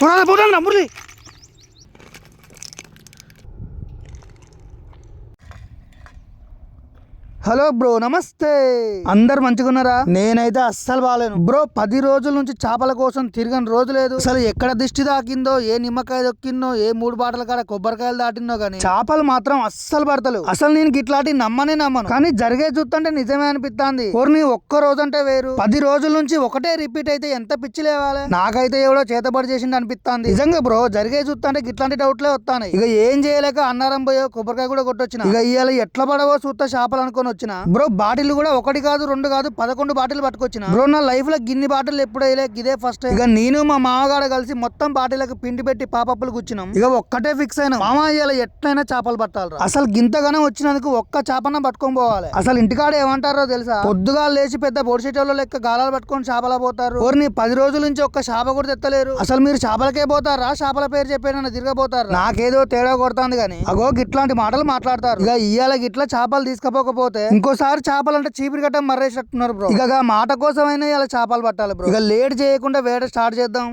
పోతాం Murali hello bro నమస్తే. అందరు మంచిగున్నారా? నేనైతే అస్సలు బాగాలేను. బ్రో పది రోజుల నుంచి చేపల కోసం తిరగని రోజు లేదు. అసలు ఎక్కడ దిష్టి తాకిందో ఏ నిమ్మకాయ దొక్కిందో ఏ మూడు బాటల కాడ కొబ్బరికాయలు దాటిందో కానీ చేపలు మాత్రం అస్సలు పడతలు అసలు నేను ఇట్లాంటి నమ్మనే నమ్మను. కానీ జరిగే చూస్తుంటే నిజమే అనిపిస్తుంది కొన్ని ఒక్క రోజు అంటే వేరు. పది రోజుల నుంచి ఒకటే రిపీట్ అయితే ఎంత పిచ్చి లేవాలి. నాకైతే ఎవడో చేతబడి చేసింది అనిపిస్తుంది నిజంగా బ్రో జరిగే చూస్తుంటే ఇట్లాంటి డౌట్లే వస్తాయి ఇక ఏం చేయలేక అన్నారం పోయో కొబ్బరికాయ కూడా కొట్టొచ్చిన. ఇక ఇవాళ ఎట్లా పడవో చూస్తా చేపలు అనుకొని వచ్చిన బ్రో బాటిల్ కూడా ఒకటి కాదు రెండు కాదు పదకొండు బాటిల్ పట్టుకొచ్చిన? బ్రో నా లైఫ్లో గిన్ని బాటిల్ ఎప్పుడు వేయలే ఇదే ఫస్ట్ ఇక నేను మా మామగాడ కలిసి మొత్తం బాటిల్కి పిండి పెట్టి పాపప్పులు కూర్చున్నాం ఇక ఒక్కటే ఫిక్స్ అయినా. మామ ఇవాళ ఎట్లయినా చేపలు పట్టాలి అసలు గింతగానే వచ్చినందుకు ఒక్క చేపన పట్టుకొని పోవాలి. అసలు ఇంటికాడ ఏమంటారో తెలుసా? పొద్దుగా లేచి పెద్ద బొడిసెటోళ్ళ లెక్క గాలాలు పట్టుకొని చేపల పోతారు. ఊరిని పది రోజుల నుంచి ఒక్క చేప కూడా తెత్తలేరు. అసలు మీరు చేపలకే పోతారా? చేపల పేరు చెప్పేనా తిరగబోతారు? నాకేదో తేడా కొడుతుంది కానీ అగో గిట్లాంటి మాటలు మాట్లాడతారు. ఇక ఇయ్యాల గిట్ల చేపలు తీసుకపోకపోతే ఇంకోసారి చేపలు అంటే చీపిరి గట్ట మర్రేసినట్టున్నారు బ్రో ఇక మాట కోసమైనా ఇలా చేపలు పట్టాలి బ్రో ఇక లేట్ చేయకుండా వేట స్టార్ట్ చేద్దాం.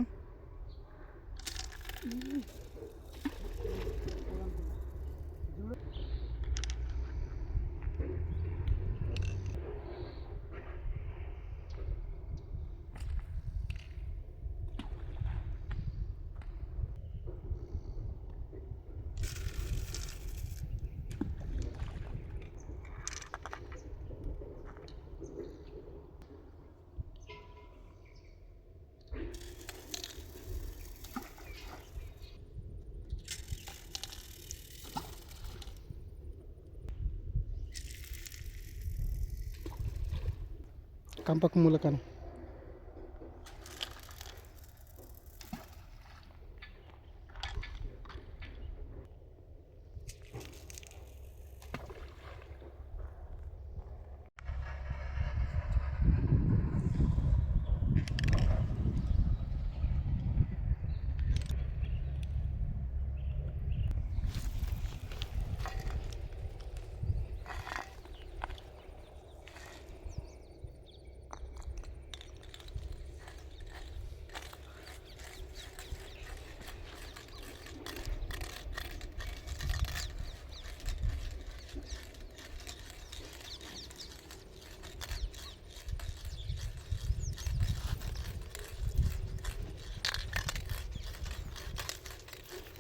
ಕಾಂಪಕ್ ಮೂಲಕನೇ.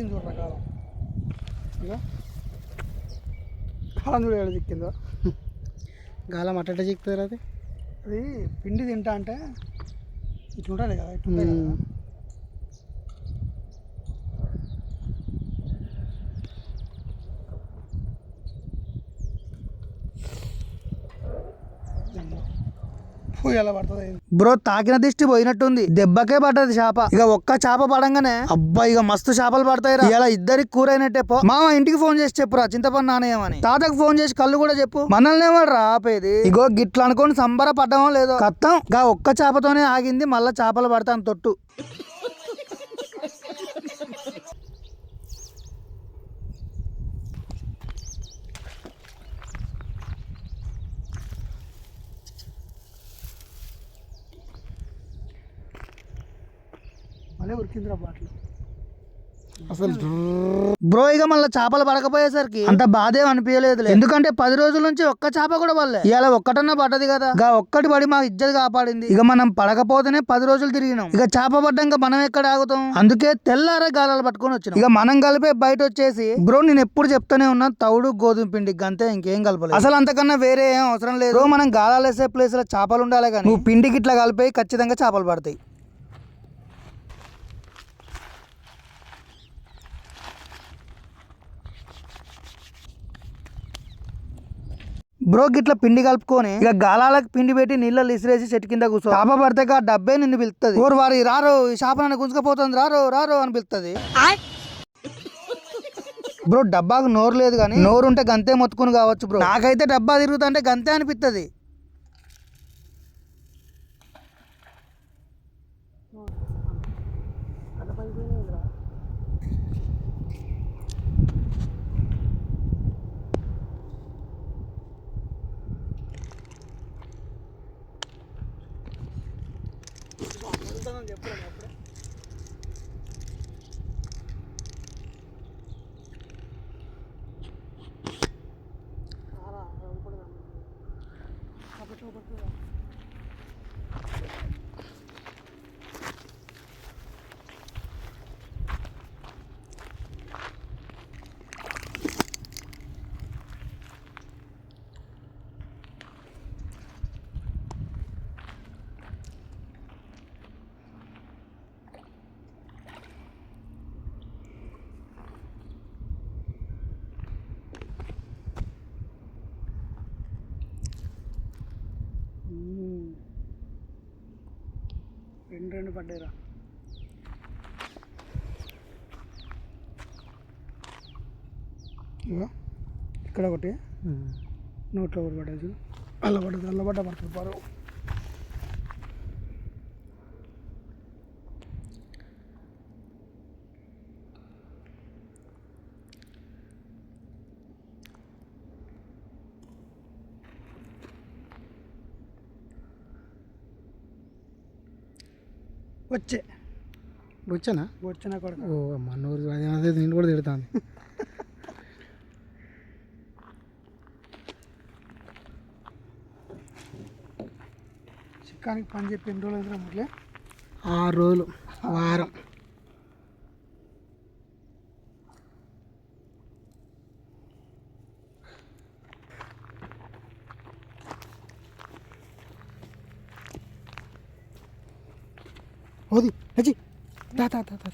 చిక్కింది చూడరా కాలం ఇక కాలం చూడ ఏడ చిక్కిందో. గాలం అట్ట చిక్కుతారు అది? అది పిండి తింటా అంటే ఇట్లా ఉండాలి కదా ఇట్లా ఉంటాయి కదా ఎలా పడుతుంది బ్రో తాకిన దిష్టి పోయినట్టుంది. దెబ్బకే పడ్డది చేప. ఇక ఒక్క చేప పడంగానే అబ్బా ఇక మస్తు చేపలు పడతాయి ఇలా ఇద్దరికి కూరైనట్టే పో. మామ ఇంటికి ఫోన్ చేసి చెప్పురా చింతపండు నానేయమని. తాతకు ఫోన్ చేసి కళ్ళు కూడా చెప్పు. మనల్ని ఎవరు ఆపేది ఇగో గిట్ల అనుకోని సంబర పడ్డమో లేదో. కత్తం. గా ఒక్క చేపతోనే ఆగింది మళ్ళా చేపలు పడతాను తొట్టు. మళ్ళీ ఉరికిందిరా బాటిల్. అసలు బ్రో ఇక మళ్ళీ చేపలు పడకపోయేసరికి అంత బాధేం అనిపించలేదు ఎందుకంటే పది రోజుల నుంచి ఒక్క చేప కూడా పడలే. ఇవాళ ఒక్కటన్నా పడ్డది కదా. ఇక ఒక్కటి పడి మా ఇజ్జత్ కాపాడింది. ఇక మనం పడకపోతేనే పది రోజులు తిరిగినాం. ఇక చేప పడ్డాక మనం ఎక్కడ ఆగుతాం? అందుకే తెల్లారే గాలాలు పట్టుకొని వచ్చినాం. ఇక మనం కలిపే బయట వచ్చేసి బ్రో నేను ఎప్పుడు చెప్తానే ఉన్నా తౌడు గోధుమ పిండి అంతే ఇంకేం కలపలేదు. అసలు అంతకన్నా వేరే ఏం అవసరం లేదు. బ్రో మనం గాలాలు వేసే ప్లేస్లో చేపలు ఉండాలి కానీ నువ్వు పిండికి ఇట్లా కలిపి ఖచ్చితంగా చేపలు పడతాయి. బ్రో గిట్ల పిండి కలుపుకొని ఇక గాలాలకు పిండి పెట్టి నీళ్ళలో ఇసిరేసి చెట్టు కింద కూర్చో. చేప పడితే ఆ డబ్బే నిన్ను పిలుస్తుంది ఓరు వారి రారో ఈ చేప నన్ను గుంజుకపోతుంది రారో రారో అని పిలుస్తుంది బ్రో డబ్బాకు నోరు లేదు కానీ నోరు ఉంటే గంతే మొత్తుకుని కావచ్చు బ్రో. నాకైతే డబ్బా తిరుగుతుంటే గంతే అనిపిస్తుంది Yeah, put it up. రెండు రెండు పడ్డాయిరా ఇక్కడ ఒకటి. నోట్లో ఒకటి పడ్డది చూడు. అల్ల పడ్డది అల్ల పడ్డ పడుతుంది పరువు వచ్చే. వచ్చానా? వచ్చిన కొడుకు. ఓ అమ్మ నూరు అదే నేను కూడా తిడతాను చిక్కానికి పని చెప్పి ఎన్ని రోజులు ఆరు రోజులు వారం. అచ్చి తా తా తా తా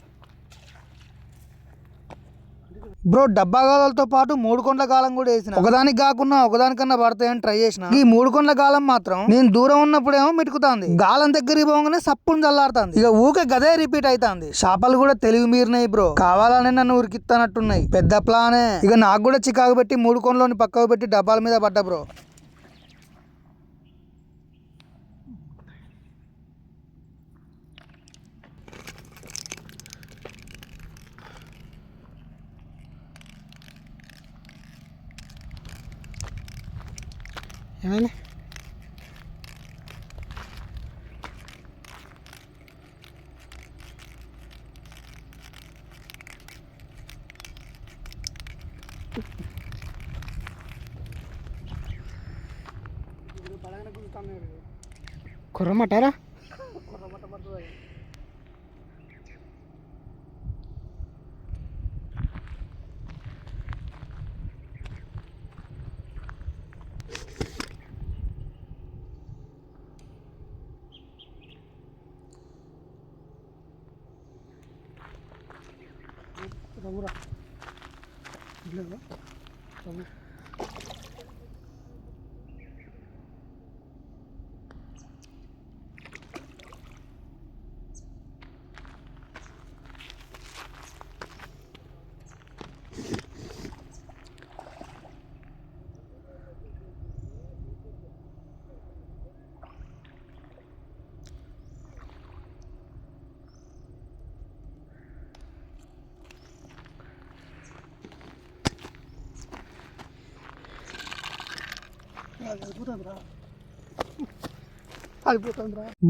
బ్రో డబ్బా గాలతో పాటు మూడు కొండల గాలం కూడా వేసిన. ఒకదానికి కాకుండా ఒకదానికన్నా పడతాయని ట్రై చేసిన. ఈ మూడు కొండల గాలం మాత్రం నేను దూరం ఉన్నప్పుడేమో మిటుకుతాంది. గాలం దగ్గరికి పోగానే సప్పును చల్లారుతాంది ఇక ఊకే గదే రిపీట్ అవుతాంది చేపలు కూడా తెలివి మీరినాయి బ్రో. కావాలని నన్ను ఉరికిస్తానట్టున్నాయి పెద్ద ప్లానే. ఇక నాకు కూడా చికాకు పెట్టి మూడు కొండలోని పక్కకు పెట్టి డబ్బాల మీద పడ్డా బ్రో. ఏమైంది బలమైన గుంజుతాను కుర్రమటారా కొర్రమట్ట పడుతుంది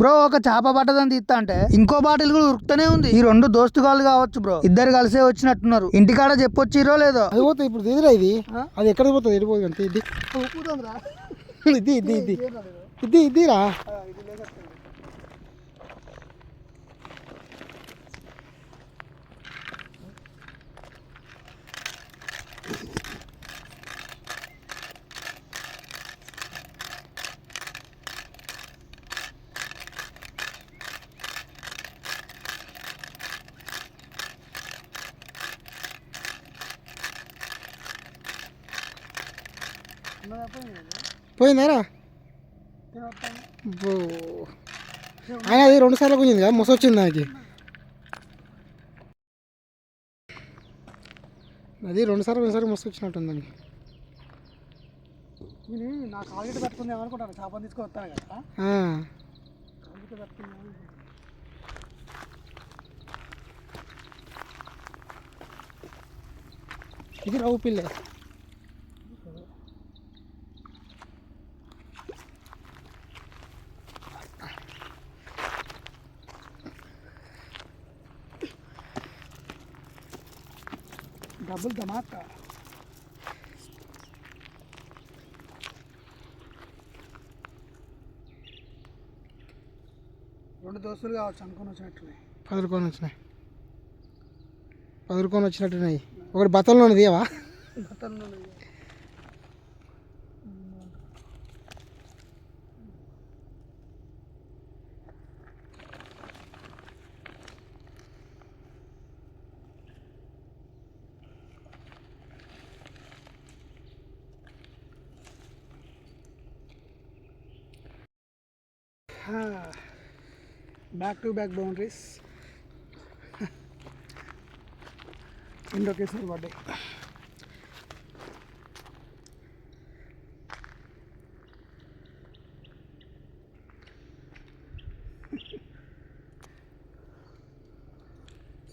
బ్రో ఒక చేప పట్టదని తీస్తా అంటే ఇంకో బాటిల్ కూడా ఉరుకుతూనే ఉంది. ఈ రెండు దోస్తుగాళ్ళు కావచ్చు బ్రో. ఇద్దరు కలిసే వచ్చినట్టున్నారు. ఇంటికాడ చెప్పొచ్చిరో లేదో? అది పోతుంది ఇప్పుడు ఇదిరా ఇది. అది ఎక్కడికి పోతుంది? వెళ్ళిపోతుంది అంతే ఇది. ఇది ఇది ఇది. ఇది ఇదిరా. పోయిందారా. ఆయన అది రెండు సార్లు గుంజింది కదా మొస వచ్చింది దానికి అది రెండు సార్లు రెండుసార్లు మొస వచ్చినట్టుంది దానికి నేను నా కాలుగేట పట్టుకుందాం అనుకుంటాను చేపలు తీసుకొని వస్తాను కదా. ఇది రవ్వు పిల్ల డబ్బులు ధమాక రెండు దోస్తులు కావచ్చు అనుకుని వచ్చినట్టున్నాయి. పది రూపాయలు వచ్చినాయి. పది రూపాయలు వచ్చినట్టున్నాయి. ఒకటి బత్తల్లో ఉన్నది ఏవా బ్యాక్ టు బ్యాక్ బౌండరీస్ రెండు ఒకేసారి పడ్డాయి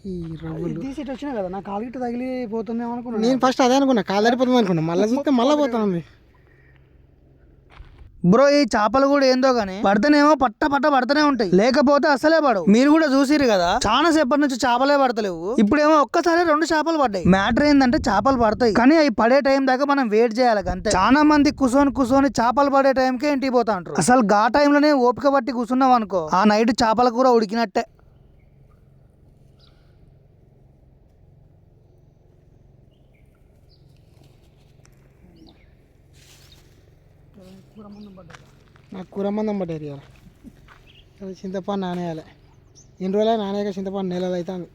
ఈ రవ్వులు. ఇది తీసి ఇటు వచ్చినా కదా? నా కాలు గిట్ట తగిలి పోతుందేమో అనుకున్నాను. నేను ఫస్ట్ అదే అనుకున్నా. కాలు సరిపోతుంది అనుకున్నా. మళ్ళీ చూస్తే మళ్ళీ పోతాను బ్రో ఈ చేపలు కూడా ఏందో గానీ పడితేనేమో పట్ట పట్ట పడతనే ఉంటాయి. లేకపోతే అసలే పడవు. మీరు కూడా చూసిరు కదా చాలా సేపటి నుంచి చేపలే పడతలేవు. ఇప్పుడేమో ఒక్కసారి రెండు చేపలు పడ్డాయి. మ్యాటర్ ఏంటంటే చేపలు పడతాయి. కానీ అవి పడే టైం దాకా మనం వెయిట్ చేయాలి అంతే చాలా మంది కుసోని కుసోని చేపలు పడే టైంకే ఇంటికి పోతా అంటారు. అసలు గా టైంలోనే ఓపిక పట్టి కూర్చున్నాం అనుకో ఆ నైట్ చేపల కూర ఉడికినట్టే. నాకు కూర మందం పడ్డారు ఇవాళ చింతపండు నానేయాలి. ఎన్ని రోజులు నానేక చింతపండు నెలలు అవుతుంది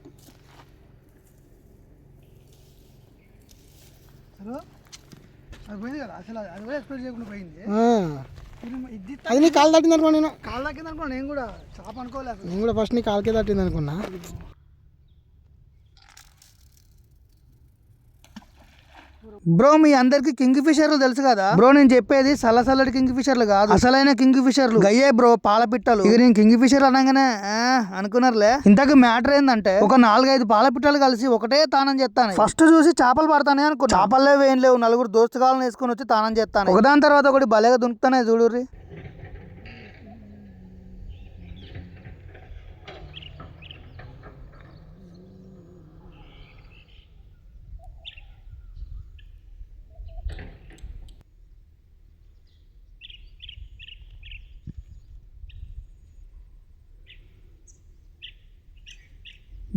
అది నీ కాలు తట్టింది అనుకో నేను. కాలు దక్కింది అనుకో నేను కూడా చేప అనుకోలేదు. నేను కూడా ఫస్ట్ నీ కాలుకే తట్టింది అనుకున్నా. బ్రో మీ అందరికి కింగ్ ఫిషర్లు తెలుసు కదా? బ్రో నేను చెప్పేది సల్లసల్లటి కింగ్ ఫిషర్లు కాదు. అసలైన కింగ్ ఫిషర్లు గయ్యే బ్రో పాలపిట్టలు. ఇక నేను కింగ్ ఫిషర్ అనగానే అనుకున్నారులే. ఇంతకు మ్యాటర్ ఏంటంటే ఒక నాలుగైదు పాలపిట్టలు కలిసి ఒకటే తానం చేస్తాను ఫస్ట్ చూసి చేపలు పడతానే అనుకో చేపల్లో వేయం లేవు నలుగురు దోస్తుగాలను వేసుకొని వచ్చి తానం చేస్తాను ఒకదాని తర్వాత ఒకటి భలేగా దుంకుతానే చూడుర్రి.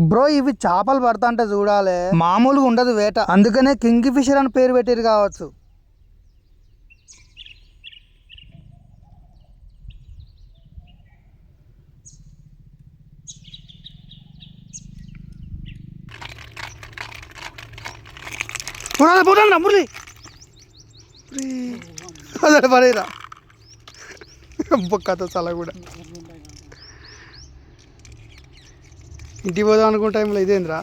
బ్రో ఇవి చేపలు పడతాంటే చూడాలి. మామూలుగా ఉండదు వేట. అందుకనే కింగ్ ఫిషర్ అని పేరు పెట్టారు కావచ్చు. మురళి. అదే పడేరా. బొక్కతో చాలా కూడా. ఇంటికి పోదాం అనుకున్న టైంలో ఇదేంద్రా?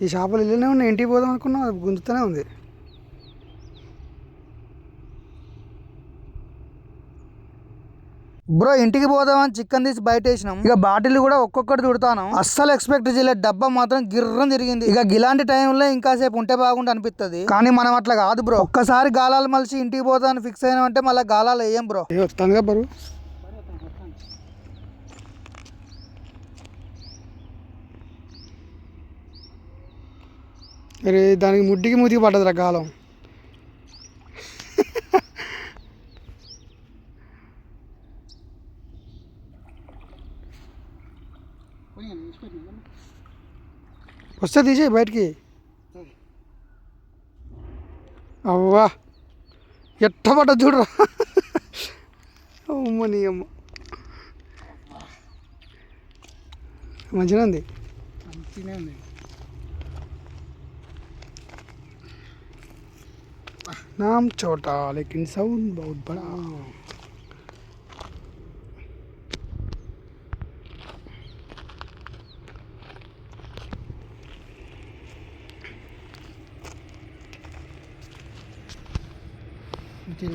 ఈ చేపలు ఇల్లనే ఉన్నాయి. ఇంటికి పోదాం అనుకున్నా అది గుంజుతూనే ఉంది. బ్రో ఇంటికి పోదామని చికెన్ తీసి బయట వేసినాం ఇక బాటిల్ కూడా ఒక్కొక్కటి తుడతాను అస్సలు ఎక్స్పెక్ట్ చేయలేదు. డబ్బా మాత్రం గిర్రం తిరిగింది. ఇక ఇలాంటి టైంలో ఇంకాసేపు ఉంటే బాగుంటే అనిపిస్తుంది కానీ మనం అట్లా కాదు బ్రో. ఒక్కసారి గాలాలు మలిసి ఇంటికి పోతాను ఫిక్స్ అయినామంటే మళ్ళీ గాలాలు వేయం బ్రో. బ్రో? బరువు అరే దానికి ముడ్డికి ముదికి పడ్డదిరా కాలం उससे दीजिए बैठ के। वाह ఎట్ట పడ్డ जुड़ रहा। नाम छोटा लेकिन साउंड बहुत बड़ा।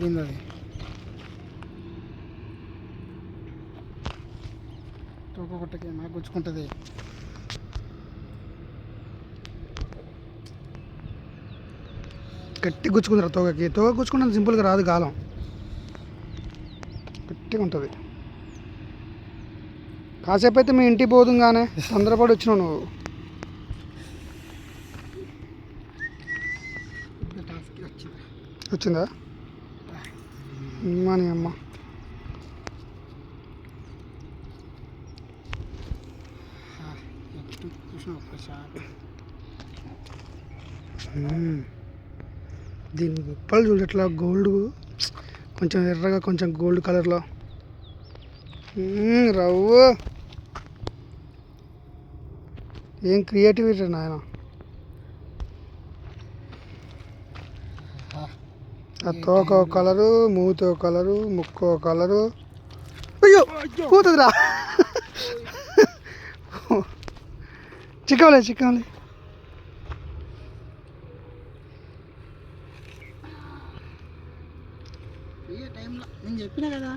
వెళ్ళింది అది తోకొకటికి నాకు గుచ్చుకుంటుంది. గట్టి గుచ్చుకుంటారు తోగకి తోగ గుచ్చుకుంటే సింపుల్గా రాదు గాలం. గట్టిగా ఉంటుంది. కాసేపు అయితే మీ ఇంటికి పోదుగానే తొందరపడి వచ్చినావు నువ్వు. వచ్చింది? మనీ అమ్మ. నెక్స్ట్ చూసిన దీని గొప్పలు చూడు ఎట్లా గోల్డ్. కొంచెం ఎర్రగా కొంచెం గోల్డ్ కలర్లో. రవ్వు. ఏం క్రియేటివిటీ నాయన. తోక కలరు మూతి కలరు ముక్కు కలరు. అయ్యో కూతుందిరా చిక్కవలే చిక్కవలే. నేను చెప్పినా కదా.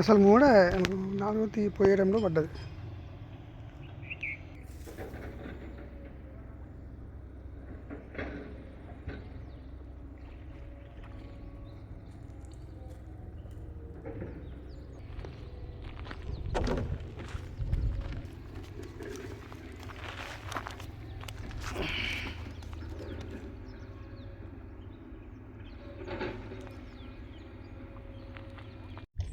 అసలు మూడే నాలుగో తీ పోయే టైంలో పడ్డది.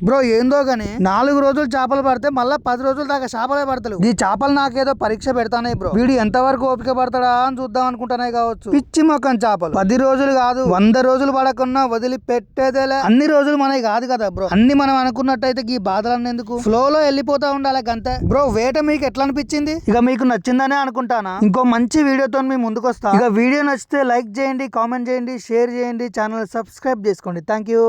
బ్రో ఏందో గానీ. నాలుగు రోజులు చేపలు పడితే మళ్ళా పది రోజుల దాకా చేపలే పడతలు ఈ చేపలు నాకేదో పరీక్ష పెడతానే బ్రో. వీడు ఎంత వరకు ఓపిక పడతాడా అని చూద్దాం అనుకుంటానే కావచ్చు. పిచ్చి మొక్కం చేపలు. పది రోజులు కాదు వంద రోజులు పడకుండా వదిలి పెట్టేదేలే అన్ని రోజులు మనకి కాదు కదా బ్రో. అన్ని మనం అనుకున్నట్టయితే ఈ బాధలన్నీ ఎందుకు? ఫ్లో లో వెళ్ళిపోతా ఉండాలి అంతే బ్రో వేట మీకు ఎట్లా అనిపించింది ఇక మీకు నచ్చిందనే అనుకుంటానా? ఇంకో మంచి వీడియోతో మీ ముందుకు వస్తా ఇక వీడియో నచ్చితే లైక్ చేయండి కామెంట్ చేయండి షేర్ చేయండి ఛానల్ సబ్స్క్రైబ్ చేసుకోండి. Thank you